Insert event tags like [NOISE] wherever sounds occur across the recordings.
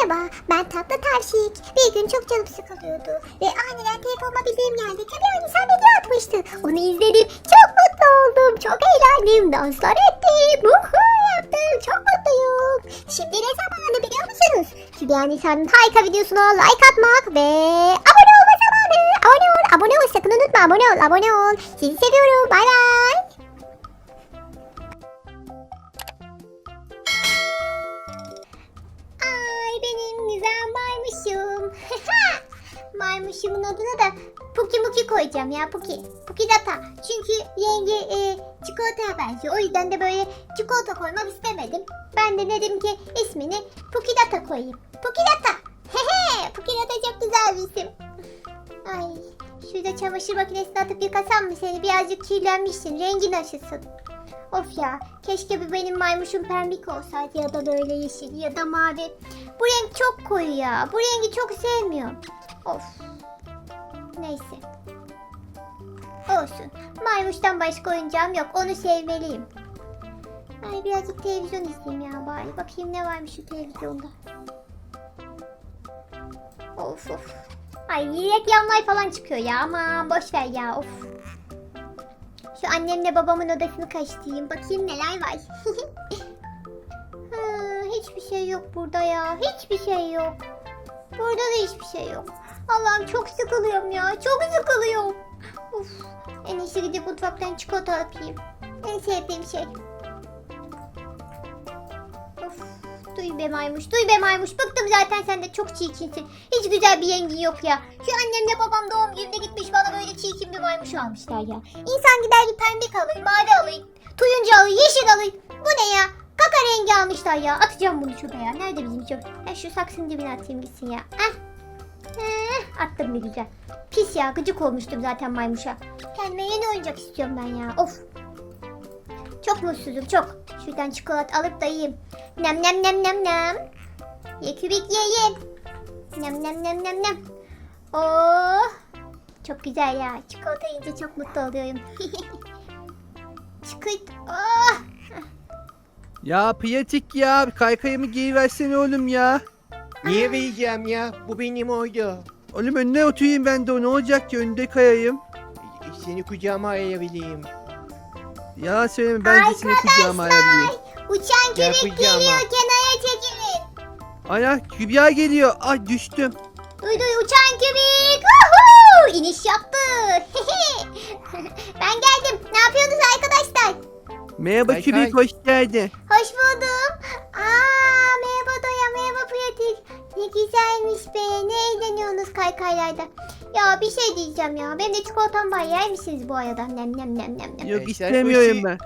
Merhaba, ben Tatlı Tavşik. Bir gün çok canım sıkılıyordu. Ve aniden telefonuma bildiğim geldi. Tabii Anisa video atmıştı. Onu izledim. Çok mutlu oldum. Çok eğlendim. Danslar ettim. Uhu yaptım. Çok mutluyum. Şimdi ne zamanı biliyor musunuz? Şimdi Anisa'nın harika videosuna like atmak ve abone olma zamanı. Abone ol, abone ol. Sakın unutma abone ol, abone ol. Sizi seviyorum. Bay bay. Maymuşumun adını da Puki Muki koyacağım ya Puki. Puki Data. Çünkü yenge e, çikolataya benziyor. O yüzden de böyle çikolata koymak istemedim. Ben de dedim ki ismini Puki Data koyayım. Puki Data. Hehe Puki Data çok güzel bir isim. Ay şurada çamaşır makinesine atıp yıkasam mı seni? Birazcık kirlenmişsin. Rengin aşısın. Of ya keşke bir benim maymuşum pembik olsaydı ya da böyle yeşil ya da mavi. Bu renk çok koyu ya. Bu rengi çok sevmiyorum. Of. Neyse. Olsun. Maymuştan başka oyuncağım yok. Onu sevmeliyim. Ay birazcık televizyon izleyeyim ya bari. Bakayım ne varmış şu televizyonda. Of of. Ay reklamlar falan çıkıyor ya. Aman boş ver ya. Of. Şu annemle babamın odasını kaçtayım. Bakayım neler var. [LAUGHS] ha, hiçbir şey yok burada ya. Hiçbir şey yok. Burada da hiçbir şey yok. Allah'ım çok sıkılıyorum ya. Çok sıkılıyorum. Uf. En iyisi gidip mutfaktan çikolata yapayım. En sevdiğim şey. Of. Duy be maymuş, duy be maymuş. Bıktım zaten sen de çok çirkinsin. Hiç güzel bir yengin yok ya. Şu annemle babam doğum gününde gitmiş bana böyle çirkin bir maymuş almışlar ya. İnsan gider bir pembik alır, mavi alır, turuncu alır, yeşil alır. Bu ne ya? Kaka rengi almışlar ya. Atacağım bunu çöpe ya. Nerede bizim çöp? Ha, şu saksının dibine atayım gitsin ya. Heh. Heh, attım bir güzel. Pis ya gıcık olmuştum zaten maymuşa. Kendime yeni oyuncak istiyorum ben ya. Of. Çok mutsuzum çok. Şuradan çikolata alıp da yiyeyim. Nem nem nem nem nem. Ye kübik ye ye. Nem nem nem nem nem. Oh. Çok güzel ya. Çikolata yiyince çok mutlu oluyorum. [LAUGHS] Çıkırt. Oh. Ya piyatik ya kaykayımı giyiversene oğlum ya. Niye vereceğim ya? Bu benim oydu. Oğlum önüne oturayım ben de o ne olacak ki önde kayayım. Seni kucağıma alabileyim. Ya söyleme ben de seni kucağıma alabileyim. Uçan Gel kübik kucağıma. geliyor. Kenara çekilin. Ana Kübra geliyor. Ay düştüm. Duy duy uçan kübik. Woohoo! İniş yaptı. [LAUGHS] ben geldim. Ne yapıyorsunuz arkadaşlar? Merhaba kay. hoş geldin. Hoş buldum. Güzelmiş be. Ne eğleniyorsunuz kaykaylarda. Ya bir şey diyeceğim ya. Benim de çikolatam var. Yer misiniz bu arada? Nem nem nem nem nem. Yok sen istemiyorum ben.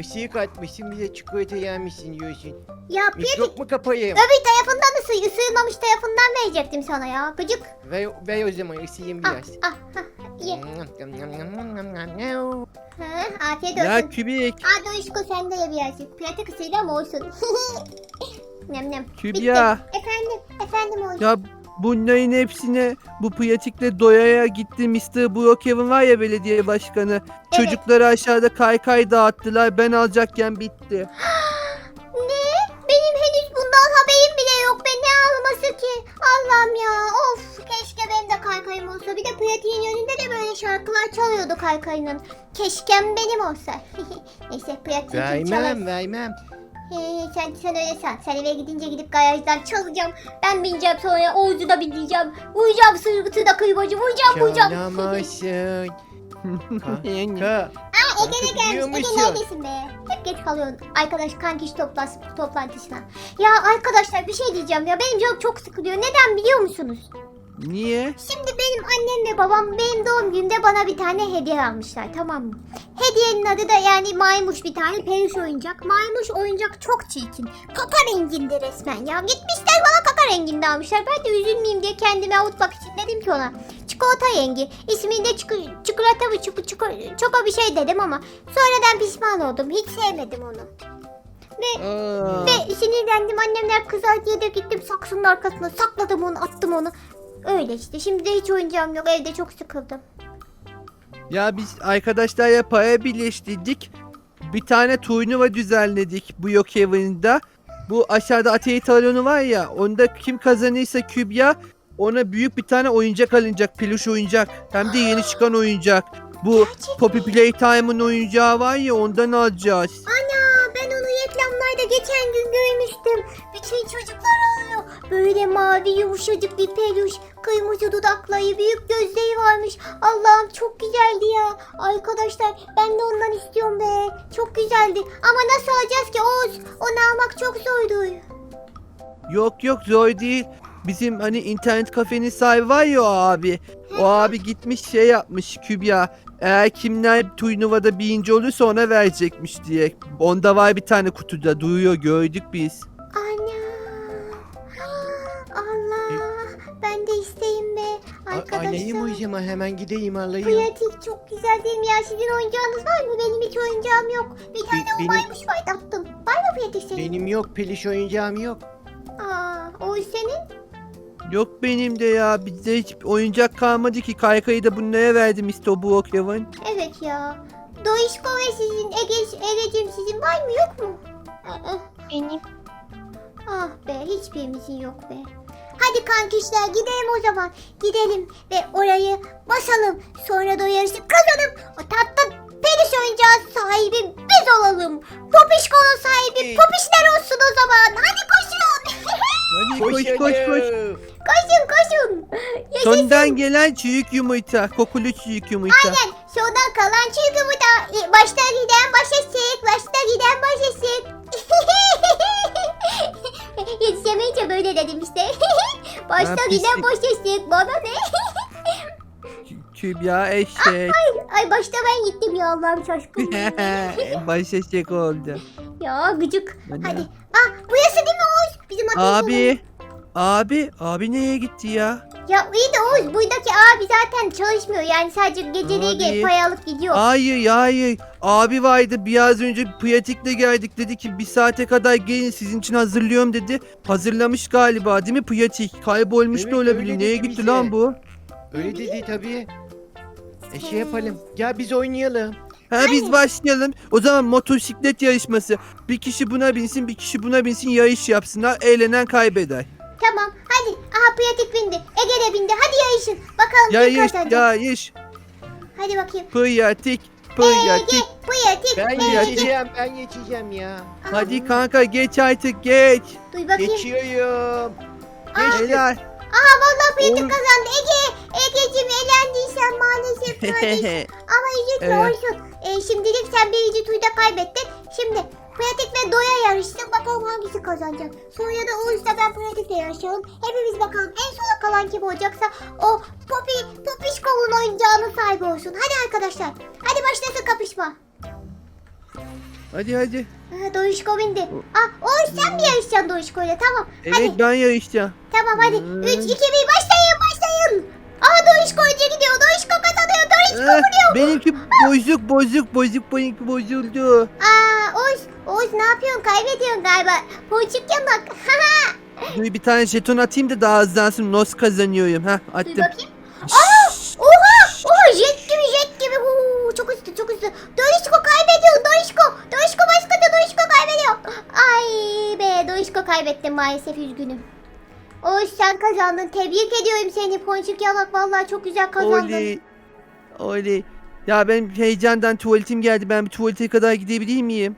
Işığı katmışsın bize çikolata yemişsin diyorsun. Ya Pratik Mikrop mu kapayım? öbür tarafından ısır. Isırmamış tarafından verecektim sana ya. Gıcık. Ver, ver o zaman ısıyım Ah biraz. ah ah. Ye. Ha, afiyet olsun. Ya Kübik. Aa Doyuşko sen de ye birazcık. Pratik ısıyla ama olsun. [LAUGHS] nem nem. Kübra. Bitti. Efendim. Efendim oğlum. Ya bunların hepsine bu piyatikle doyaya gitti Mr. Brookhaven var ya belediye başkanı. Çocukları aşağıda kaykay dağıttılar. Ben alacakken bitti. [GASPS] Ne? Benim henüz bundan haberim bile yok. Ben ne ağlaması ki? Allah'ım ya. Of. Keşke benim de kaykayım olsa. Bir de pratiğin önünde de böyle şarkılar çalıyordu kaykayının. Keşkem benim olsa. [LAUGHS] Neyse pratiği kim çalar? vermem vermem. He, sen, sen öyle san. Sen eve gidince gidip garajdan çalacağım. Ben bineceğim sonra Oğuz'u da bindireceğim. Uyuyacağım sırgıtı da kıybacım. Uyuyacağım uyuyacağım. Çalamazsın. [LAUGHS] Kanka. Aa Ege de gelmiş. Ege neredesin be? Hep geç kalıyorsun arkadaş kankiş toplas toplantısına. Ya arkadaşlar bir şey diyeceğim ya. Benim canım çok sıkılıyor. Neden biliyor musunuz? Niye? Şimdi benim annem ve babam benim doğum günümde bana bir tane hediye almışlar tamam mı? Hediyenin adı da yani maymuş bir tane peluş oyuncak. Maymuş oyuncak çok çirkin. Kaka renginde resmen ya. Gitmişler bana kaka renginde almışlar. Ben de üzülmeyeyim diye kendimi avutmak için dedim ki ona. Çikolata rengi. İsmini de çikolata çikolata mı çiko, çiko, çoko bir şey dedim ama sonradan pişman oldum. Hiç sevmedim onu. Ve Aa. ve sinirlendim annemler kızar diye de gittim saksının arkasına sakladım onu attım onu. Öyle işte şimdi de hiç oyuncağım yok evde çok sıkıldım. Ya biz arkadaşlarla para birleştirdik. Bir tane turnuva düzenledik bu yok evinde. Bu aşağıda atari salonu var ya onda kim kazanırsa Kübra ona büyük bir tane oyuncak alınacak. Peluş oyuncak. Hem de yeni çıkan oyuncak. Bu Gerçekten. Poppy Playtime'ın oyuncağı var ya ondan alacağız. Ana reklamlarda geçen gün görmüştüm. Bütün çocuklar alıyor. Böyle mavi yumuşacık bir peluş. Kırmızı dudakları, büyük gözleri varmış. Allah'ım çok güzeldi ya. Arkadaşlar ben de ondan istiyorum be. Çok güzeldi. Ama nasıl alacağız ki Oğuz? Onu almak çok zordu. Yok yok zor değil. Bizim hani internet kafenin sahibi var ya o abi. O abi gitmiş şey yapmış Kübra. Eğer kimler turnuvada birinci olursa ona verecekmiş diye. Onda var bir tane kutuda duruyor gördük biz. Ana. Allah. Ben de isteyim be. A- Alayım o Arkadaşlar. zaman hemen gideyim alayım. Pratik çok güzel değil mi ya? Sizin oyuncağınız var mı? Benim hiç oyuncağım yok. Bir tane o benim- maymuş var attım. Var mı Pratik senin? Benim yok peluş oyuncağım yok. Aa, o senin? Yok benim de ya bizde hiç oyuncak kalmadı ki kaykayı da bunlara verdim işte o Brookhaven. Evet ya. Doişko ve sizin Ege, Ege'cim sizin var mı yok mu? Aa, Benim. Ah be hiçbirimizin yok be. Hadi kankişler gidelim o zaman. Gidelim ve orayı basalım. Sonra da o yarışı kazanıp o tatlı penis oyuncağı sahibi biz olalım. Popişko'nun sahibi popişler olsun o zaman. Hadi koşun. Hadi koş koş koş. Koşun koşun. Yaşasın. Sondan gelen çürük yumurta. Kokulu çürük yumurta. Aynen. Sondan kalan da e, başta giden başlasın. Başta giden başlasın. [LAUGHS] Yetişemeyince böyle dedim işte. [LAUGHS] başta Ha, giden pislik. başlasın. Bana ne? [LAUGHS] Kü- Kübra eşek. Ay başta ben gittim ya Allah'ım şaşkın. Baş eşek oldu. ya gıcık. Hadi. Ah burası değil mi Oğuz? Bizim ateş Abi. Abi. Abi nereye gitti ya? Ya iyi de Oğuz buradaki abi zaten çalışmıyor. Yani sadece geceliği Abi. gelip pay alıp gidiyor. Hayır hayır. Abi vardı biraz önce pratikle geldik dedi ki bir saate kadar gelin sizin için hazırlıyorum dedi. Hazırlamış galiba değil mi pratik? Kaybolmuş Evet, da olabilir. Neye dedi gitti bize. lan bu? Öyle dedi tabii. E şey yapalım. Gel biz oynayalım. Ha biz başlayalım. O zaman motosiklet yarışması. Bir kişi buna binsin, bir kişi buna binsin, yarış yapsınlar. Eğlenen kaybeder. Tamam hadi. Aha pratik bindi. Ege de bindi. Hadi yarışın. Bakalım kim Yarış, kazanacak. yarış. Hadi bakayım. Pratik, Ege, pratik, Ben Ege. geçeceğim. Ben geçeceğim ya. Aha, Hadi kanka geç artık geç. Duy bakayım. Geçiyorum. Aa, Helal. Aha vallahi pratik Oğlum. kazandı. Ege, Ege'cim elendiysen maalesef [LAUGHS] pratik. Ama üzülme Evet. olsun. Ee, şimdilik sen birinci turda kaybettin. Şimdi Pratik ve Doya yarışsın. Bakalım hangisi kazanacak. Sonra da Oğuz'la ben Pratik'le yarışalım. Hepimiz bakalım en sona kalan kim olacaksa o Poppy, Popişkov'un oyuncağının sahibi olsun. Hadi arkadaşlar. Hadi başlasın kapışma. Hadi hadi. Ha, Doyuşko bindi. Ah, Oğuz sen mi yarışacaksın Doyuşko'yla? Tamam. Evet Hadi. ben yarışacağım. Tamam hadi. Hmm. 3, 2, 1 başlayın başlayın. Aa Doyuşko önce gidiyor. Doyuşko kazanıyor. Doyuşko Ah, vuruyor. benimki bozuk bozuk bozuk benimki bozuldu. Aa Oğuz, ne yapıyorsun? Kaybediyorsun galiba. Ponçik yamak. Haha. Dur bir tane jeton atayım da daha hızlansın. Nos kazanıyorum. Dur attım. bakayım. Aa! Oha! Oha jet gibi jet gibi. Huu, çok hızlı çok hızlı. Doyuşko kaybediyor. Doyuşko. Doyuşko başladı. Doyuşko kaybediyor. Ay be Doyuşko kaybettim maalesef üzgünüm. Oğuz sen kazandın. Tebrik ediyorum seni Ponçik yamak. Vallahi çok güzel kazandın. Oley. Oley. Ya benim heyecandan tuvaletim geldi. Ben bir tuvalete kadar gidebilir miyim?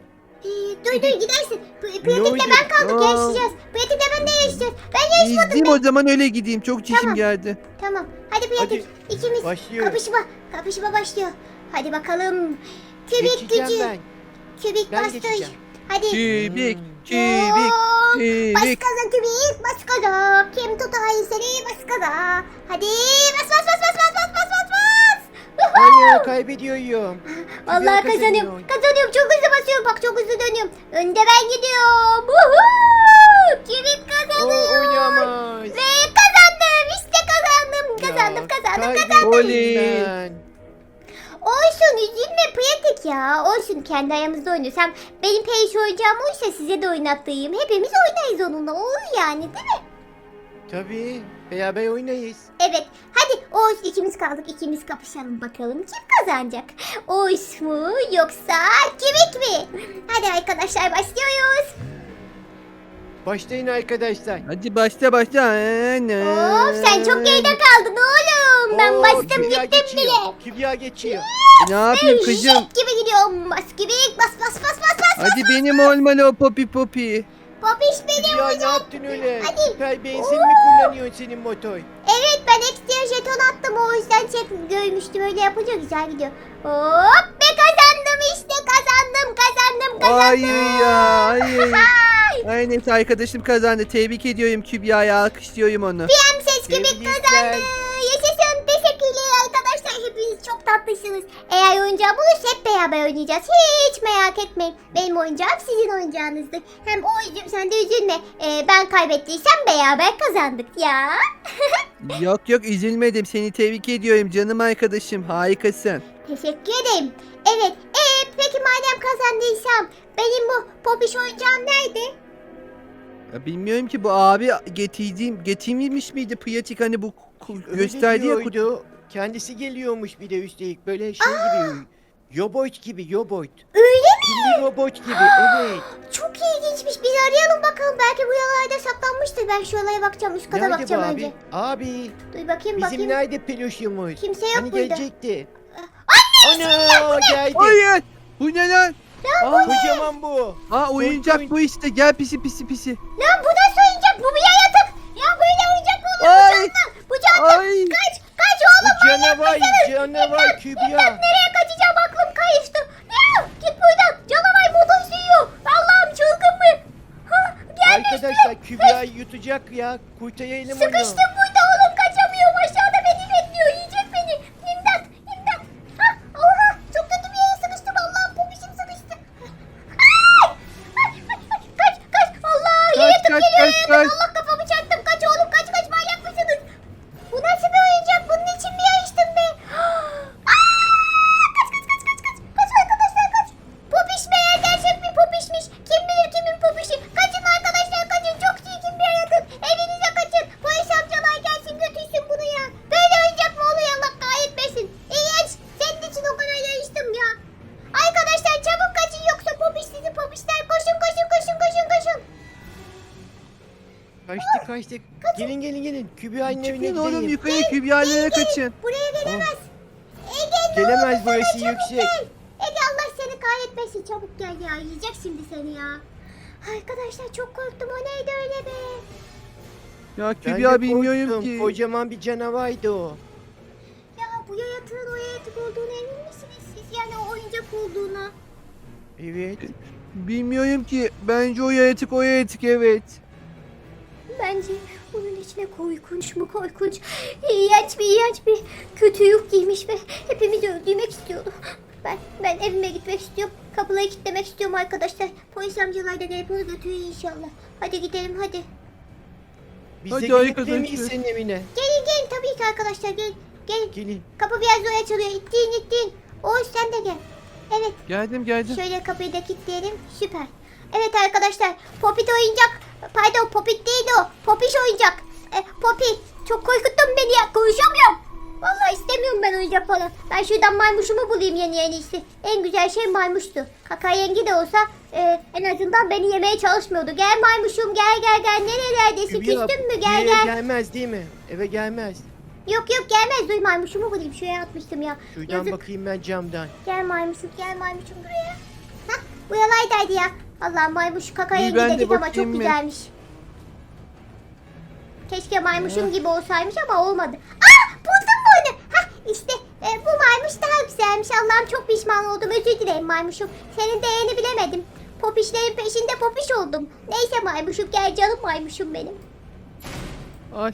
Dur dur gidersin. P- Ne Pratik'le oldu? ben kaldık Aa. yarışacağız. Pratik'le ben de yarışacağız. Ben yarışmadım. İzleyeyim o zaman öyle gideyim. Çok çişim Tamam. geldi. Tamam. Hadi Pratik. ikimiz Başlıyor. kapışma. Kapışma başlıyor. Hadi bakalım. Kübik Geçeceğim gücü. ben. Kübik Ben bastır. geçeceğim. Hadi. Kübik, kübik, Oo, Bas kübik. gaza kübik. Bas gaza. Kim tutar seni bas gaza. Hadi bas bas bas bas bas bas bas bas bas. Woohoo! Ana kaybediyorum. Vallahi Güzel kazanıyorum. kazanıyor. Kazanıyorum. Çok hızlı basıyorum. Bak çok hızlı dönüyorum. Önde ben gidiyorum. Kübik O kazanıyor. oynayamaz. Ve kazandım. İşte kazandım. Kazandım kazandım kazandım. Oley. Olsun üzülme pratik ya. Olsun kendi ayağımızda oynuyoruz. Hem benim peyiş oyuncağım oysa size de oynattığım. Hepimiz oynayız onunla. Olur yani değil mi? Tabii. Beraber oynayız. Evet. Hadi Oğuz ikimiz kaldık. İkimiz kapışalım bakalım. Kim kazanacak? Oys mu yoksa kemik mi? Hadi arkadaşlar başlıyoruz. Başlayın arkadaşlar. Hadi başla başla. Of sen çok geride kaldın oğlum. Ben Oo, bastım gittim geçiyor. bile. Kübra geçiyor. ne yapayım Ben kızım? jet gibi gidiyorum. Bas gibi bas bas bas bas bas. Hadi benim olmalı o popi popi. Babiş benim Kübra ne yaptın öyle? Hadi. Süper benzin mi kullanıyorsun senin motor? Jeton attım o yüzden çek görmüştüm öyle yapınca güzel gidiyor. Hop be kazandım işte kazandım kazandım kazandım. Hayır ya. Ay. Ay neyse arkadaşım kazandı. Tebrik ediyorum Kübra'ya alkışlıyorum onu. PM ses gibi kazandı. Yaşasın teşekkürler arkadaşlar hepiniz çok tatlısınız. Eğer oyuncağı bulursa hep beraber oynayacağız. Hiç merak etmeyin. Benim oyuncağım sizin oyuncağınızdır. Hem o üzüm sen de üzülme. Ee, ben kaybettiysem beraber kazandık ya. [LAUGHS] Yok yok üzülmedim. Seni tebrik ediyorum canım arkadaşım. Harikasın. Teşekkür ederim. Evet. Ee, peki madem kazandıysam benim bu popiş oyuncağım nerede? Ya bilmiyorum ki bu abi getirdiğim getirmemiş miydi pratik hani bu ku- gösterdi ya kutu. diyordu. Kendisi geliyormuş bir de üstelik böyle şey gibi. Robot gibi robot. Öyle Pilli robot gibi evet. Çok ilginçmiş. Bir arayalım bakalım. Belki bu yalarda saklanmıştır. Ben şu yalaya bakacağım. Üst kata Nerede bu bakacağım abi? önce. Abi Dur bakayım bizim bakayım. nerede peluşumuz? Kimse yok Hani burada. gelecekti. Ana geldi. Hayır. Bu ne lan? Aa, Kocaman bu. aa oyuncak bu işte. Gel pisi pisi pisi. Lan bu nasıl oyuncak? Bu bir yaratık. Ya böyle oyuncak mı olur? Ay. Bu canlı. Bu canlı. Ay. Kaç. Kaç oğlum. Bu canavar canavar Kübra. Nereye kaçacağım? Aklım kayıştı. Ya, git buradan. Canavar motor sürüyor. Allah'ım çılgın mı? Ha, üstüme. Arkadaşlar Kübra'yı yutacak ya. Kurtaralım onu. Sıkıştım burada Gelin. Kübra'nın evine Çıkın oğlum gidelim. yukarı Kübra'lara kaçın. Buraya gelemez. Ege ne Gelemez, sana burası çabuk yüksek. Gel. Ege Allah seni kahretmesin çabuk gel ya yiyecek şimdi seni ya. Arkadaşlar çok korktum o neydi öyle be. Ya Ben de bilmiyorum korktum. ki. Kocaman bir canavardı o. Ya bu yaratığın o yaratık olduğunu emin misiniz siz yani o oyuncak olduğuna? Evet. Bilmiyorum ki. Bence o yaratık o yaratık evet. Bence bunun içine korkunç mu korkunç, iğrenç bir iğrenç bir kötü yük giymiş ve hepimizi öldürmek istiyordu. Ben ben evime gitmek istiyorum. Kapıları kilitlemek istiyorum arkadaşlar. Polis amcalar da gelip onu götürüyor inşallah. Hadi gidelim hadi. Biz Hadi gelip arkadaşlar. miyiz senin evine? Gelin gelin tabii ki arkadaşlar gelin. Gelin. Gelin. Kapı biraz zor açılıyor. İttiğin ittiğin. Oğuz sen de gel. Evet Geldim geldim. şöyle kapıyı da kilitleyelim. Süper. Evet arkadaşlar Popit oyuncak. Pardon Popit değil o. Popiş oyuncak. E, Popi çok korkuttun beni ya. Konuşamıyorum. Vallahi istemiyorum ben oyuncak falan. Ben şuradan maymuşumu bulayım yeni en iyisi. En güzel şey maymuştu. Kaka yengi de olsa e, en azından beni yemeye çalışmıyordu. Gel maymuşum gel gel gel. Nerelerdesin? Küstün mü? Gel gel. gelmez değil mi? Eve gelmez. Yok yok gelmez. Duy maymuşumu bulayım. Şuraya atmıştım ya. Şuradan Yazık. bakayım ben camdan. Gel maymuşum gel maymuşum buraya. Hah bu yalaydaydı ya. Allah maymuş kaka İyi, yengi ben de dedik ama çok bakayım güzelmiş. Keşke maymuşum gibi olsaymış ama olmadı. Aa buldum bunu. Hah işte e, bu maymuş daha güzelmiş. Allah'ım çok pişman oldum. Özür dilerim maymuşum. Senin değerini bilemedim. Popişlerin peşinde popiş oldum. Neyse maymuşum gel canım maymuşum benim. Al